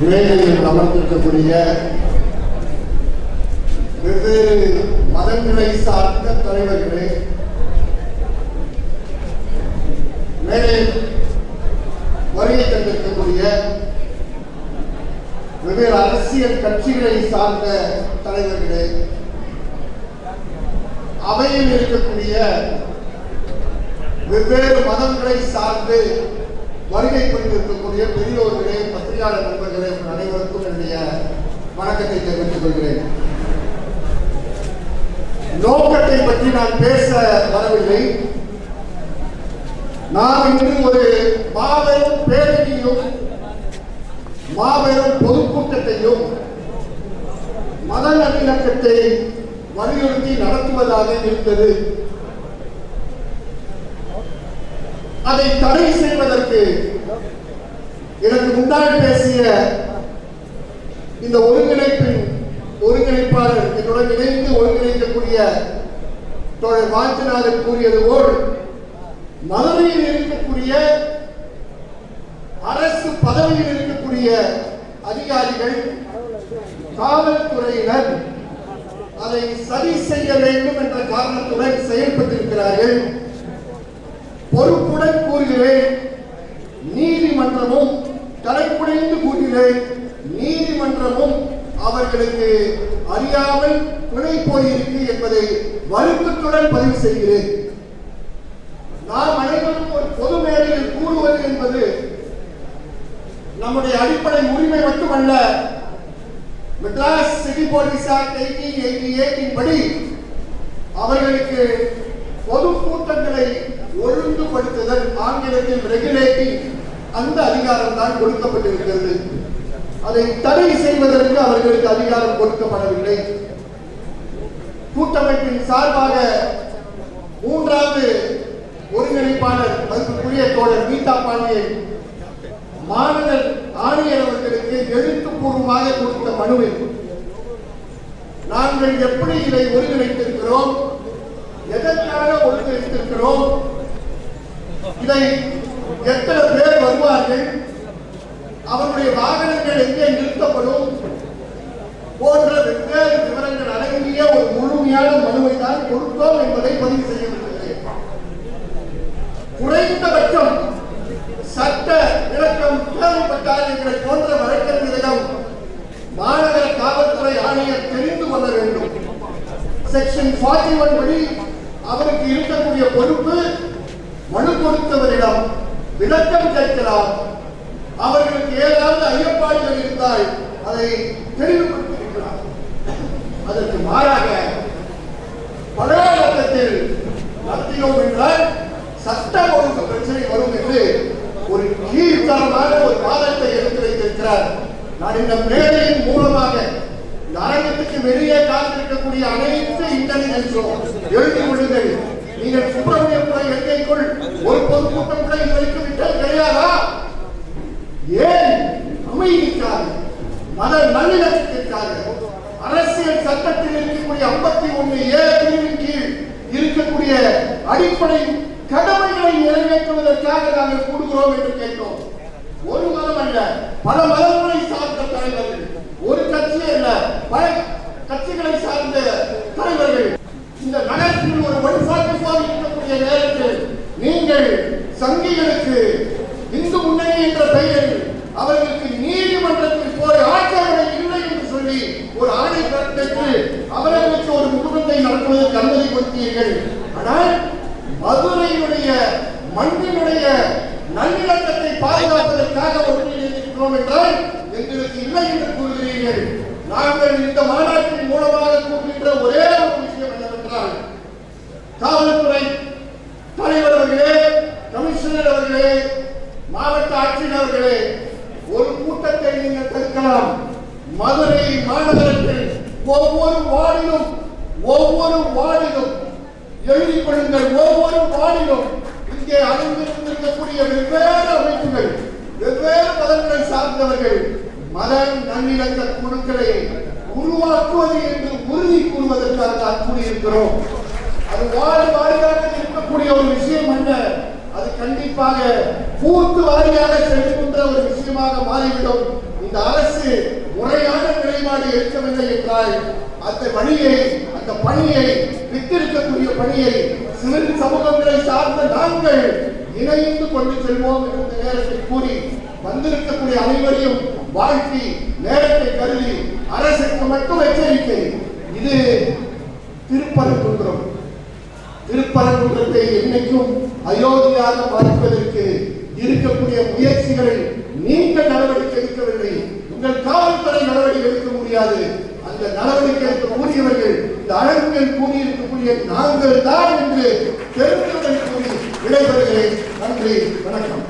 மேடையில் அமர்ந்திருக்கக்கூடிய வெவ்வேறு மதங்களை சார்ந்த தலைவர்களே மேடையில் வருகை தந்திருக்கக்கூடிய வெவ்வேறு அரசியல் கட்சிகளை சார்ந்த தலைவர்களே அவையில் இருக்கக்கூடிய வெவ்வேறு மதங்களை சார்ந்து வருகை புரிந்திருக்கக்கூடிய பெரியோர்களே பத்திரிகையாளர் நண்பர்களே உங்கள் அனைவருக்கும் என்னுடைய வணக்கத்தை தெரிவித்துக் கொள்கிறேன். நோக்கத்தை பற்றி நான் பேச வரவில்லை. நாம் இன்று ஒரு மாபெரும் பேரணியும் மாபெரும் பொதுக்கூட்டத்தையும் மத நல்லிணக்கத்தை வலியுறுத்தி நடத்துவதாக இருந்தது. அதை தடை செய்வதற்கு எனக்கு முன்னால் பேசிய இந்த ஒருங்கிணைப்பின் ஒருங்கிணைப்பாளர் என்னுடன் இணைந்து ஒருங்கிணைக்கக்கூடிய தோழர் வாஞ்சிநாதன் கூறியது போல் மதுரையில் இருக்கக்கூடிய அரசு பதவியில் இருக்கக்கூடிய அதிகாரிகள் காவல்துறையினர் அதை சரி செய்ய வேண்டும் என்ற காரணத்துடன் செயல்பட்டிருக்கிறார்கள். பொறுப்புடன் கூறுகிறேன் நீதிமன்றமும் தலைப்புடைந்து கூறுகிறேன் நீதிமன்றமும் அவர்களுக்கு அறியாமல் பிழை போயிருக்கு என்பதை வருத்தத்துடன் பதிவு செய்கிறேன். நாம் அனைவரும் ஒரு பொது மேடையில் கூறுவது என்பது நம்முடைய அடிப்படை உரிமை மட்டுமல்ல. Madras city police act eighteen eighty eighteen படி அவர்களுக்கு பொது கூட்டங்களை ஒழுங்குபடுத்துதல் ஆங்கிலத்தில் ரெகுலேட்டிங் அந்த அதிகாரம் தான் கொடுக்கப்பட்டிருக்கிறது. அதை தடை செய்வதற்கு அவர்களுக்கு அதிகாரம் கொடுக்கப்படவில்லை. கூட்டமைப்பின் சார்பாக மூன்றாவது ஒருங்கிணைப்பாளர் மதிப்புக்குரிய தோழர் கீதா பாண்டியன் மாநில ஆணையர் அவர்களுக்கு எழுத்துப்பூர்வமாக கொடுத்த மனுவில் நாங்கள் எப்படி இதை ஒருங்கிணைத்திருக்கிறோம்? எதற்காக ஒருங்கிணைத்திருக்கிறோம்? இதை எத்தனை பேர் வருவார்கள்? அவருடைய வாகனங்கள் எங்கே நிறுத்தப்படும்? போன்ற வெவ்வேறு விவரங்கள் அடங்கிய ஒரு முழுமையான மனுவை தான் கொடுத்தோம் என்பதை பதிவு செய்ய குறைந்தபட்சம் சட்ட விளக்கம் தேவைப்பட்டால் எங்களை போன்ற வழக்கறிஞரிடம் மாநகர காவல்துறை ஆணையர் தெரிந்து கொள்ள வேண்டும். செக்ஷன் 41 ஒன் படி அவருக்கு இருக்கக்கூடிய பொறுப்பு மனு கொடுத்தவரிடம் விளக்கம் கேட்கலாம் அவர்களுக்கு ஏதாவது ஐயப்பாடுகள் இருந்தால் அதை தெளிவுபடுத்தியிருக்கிறார். அதற்கு மாறாக பழையாட்டத்தில் நடத்தினோம் என்றால் சட்டம் ஒழுங்கு பிரச்சனை வரும் என்று ஒரு கீழ்த்தரமான ஒரு வாதத்தை எடுத்து வைத்திருக்கிறார். நான் இந்த மேடையின் மூலமாக இந்த அரங்கத்துக்கு வெளியே காத்திருக்கக்கூடிய அனைத்து இன்டெலிஜென்ஸும் எழுதி கொள்ளுங்கள். நீங்கள் சுப்பிரமணிய எல்கைக்குள் ஒரு பொதுக்கூட்டம் கூட இதுவரைக்கும் விட்டது கிடையாதா? ஏன் அமைதிக்காக மத நல்லிணக்கத்திற்காக அரசியல் சட்டத்தில் இருக்கக்கூடிய ஐம்பத்தி ஒண்ணு ஏ பிரிவின் கீழ் இருக்கக்கூடிய அடிப்படை கடமைகளை நிறைவேற்றுவதற்காக நாங்கள் கூடுகிறோம் என்று கேட்டோம். ஒரு மதம் அல்ல பல மதங்களை சார்ந்த தலைவர்கள். ஒரு கட்சி அல்ல பல கட்சிகளை சார்ந்த தலைவர்கள். இந்த நகரத்தில் ஒரு ஒன் ஃபார்ட்டி இருக்கக்கூடிய நேரத்தில் நீங்கள் சங்கிகளுக்கு இந்து முன்னணி என்ற பெயரில் அவர்களுக்கு நீதிமன்றத்தில் போய் ஆட்சேபனை இல்லை என்று சொல்லி ஒரு ஆணை பெற்று அவர்களுக்கு ஒரு குடும்பத்தை நடத்துவதற்கு அனுமதி கொடுத்தீர்கள். ஆனால் மதுரையினுடைய மண்ணினுடைய நல்லிணக்கத்தை பாதுகாப்பதற்காக ஒன்றிணைந்திருக்கிறோம் என்றால் எங்களுக்கு இல்லை என்று கூறுகிறீர்கள். நாங்கள் இந்த மாநாட்டின் மூலமாக கூறுகின்ற ஒரே மாவட்ட ஒரு கூட்டத்தை நீங்கள் தடுக்கலாம் மதுரை மாநகரத்தில் ஒவ்வொரு வார்டிலும் ஒவ்வொரு வார்டிலும் எழுதிக் கொள்ளுங்கள் ஒவ்வொரு வார்டிலும் இங்கே அணிந்திருந்திருக்கக்கூடிய வெவ்வேறு அமைப்புகள் வெவ்வேறு மதங்களை சார்ந்தவர்கள் மத நல்லிணக்க குழுக்களை உருவாக்குவது என்று உறுதி கூறுவதற்காக தான் அது வார்டு வாரியாக இருக்கக்கூடிய ஒரு விஷயம் என்ன கண்டிப்பாக பூத்து வாரியாக செல்கின்ற ஒரு விஷயமாக மாறிவிடும். இந்த அரசு முறையான நிலைப்பாடு எடுக்கவில்லை என்றால் அந்த வழியை அந்த பணியை வித்திருக்கக்கூடிய பணியை சிவில் சமூகங்களை சார்ந்த நாங்கள் இணைந்து கொண்டு செல்வோம் என்ற நேரத்தில் கூறி வந்திருக்கக்கூடிய அனைவரையும் வாழ்த்தி நேரத்தை கருதி அரசுக்கு மட்டும் எச்சரிக்கை. இது திருப்பரங்குன்றம். திருப்பரங்குன்றத்தை என்னைக்கும் அயோத்தியாக பார்ப்பதற்கு இருக்கக்கூடிய முயற்சிகளை நீங்கள் நடவடிக்கை எடுக்கவில்லை. உங்கள் காவல்துறை நடவடிக்கை எடுக்க முடியாது. அந்த நடவடிக்கை எடுக்கக்கூடியவர்கள் இந்த அழகுகள் கூறியிருக்கக்கூடிய நாங்கள் தான் என்று தெரிந்தவர்கள் கூறி விடைபெறுகிறேன். நன்றி வணக்கம்.